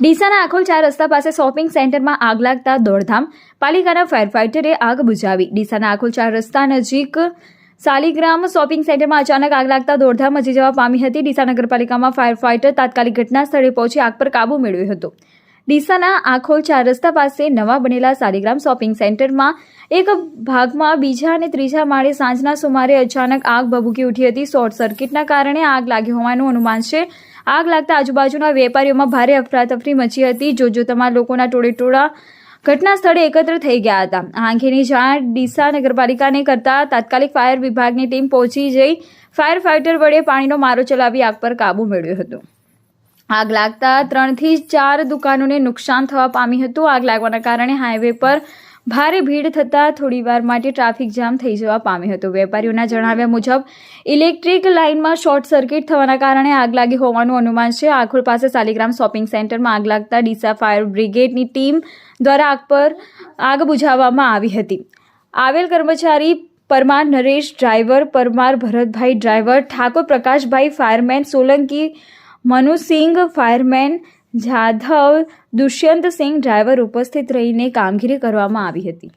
ડીસાના આખોલ ચાર રસ્તા પાસે શોપિંગ સેન્ટરમાં આગ લાગતા દોડધામ. પાલિકાના ફાયર ફાઇટરે આગ બુઝાવી ડીસાના આખોલ ચાર રસ્તા નજીક સાલીગ્રામ શોપિંગ સેન્ટરમાં અચાનક આગ લાગતા દોડધામ મચી જવા પામી હતી. ડીસા નગરપાલિકામાં ફાયર ફાઇટર તાત્કાલિક ઘટના સ્થળે પહોંચી આગ પર કાબુ મેળવ્યો હતો. ડીસાના આખોલ ચાર રસ્તા પાસે નવા બનેલા સાલીગ્રામ શોપિંગ સેન્ટરમાં એક ભાગમાં બીજા અને ત્રીજા માળે સાંજના સુમારે અચાનક આગ ભભૂકી ઉઠી હતી. શોર્ટ સર્કિટના કારણે આગ લાગી હોવાનું અનુમાન છે. આગ લાગતા આજુબાજુના વેપારીઓમાં ભારે અફરાતફરી મચી હતી. જોતજોતામાં લોકોના ટોળેટોળા ઘટના સ્થળે એકત્ર થઈ ગયા હતા. આ અંગેની જાણ ડીસા નગરપાલિકાને કરતા તાત્કાલિક ફાયર વિભાગની ટીમ પહોંચી જઈ ફાયર ફાઇટર વડે પાણીનો મારો ચલાવી આગ પર કાબુ મેળવ્યો હતો. આગ લાગતા ત્રણથી ચાર દુકાનોને નુકસાન થવા પામી હતું. આગ લાગવાના કારણે હાઈવે પર ભારે ભીડ થતાં થોડીવાર માટે ટ્રાફિક જામ થઈ જવા પામ્યો હતો. વેપારીઓના જણાવ્યા મુજબ, ઇલેક્ટ્રિક લાઇનમાં શોર્ટ સર્કિટ થવાના કારણે આગ લાગી હોવાનું અનુમાન છે. આખોલ પાસે સાલિગ્રામ શોપિંગ સેન્ટરમાં આગ લાગતા ડીસા ફાયર બ્રિગેડની ટીમ દ્વારા આગ પર આગ બુઝાવવામાં આવી હતી. આવેલ કર્મચારી Parmar Naresh, driver Parmar Bharatbhai, driver Thakor Prakashbhai, fireman Solanki Manusinh, fireman Jadhav Dushyantsinh driver ઉપસ્થિત રહીને કામગીરી કરવામાં આવી હતી.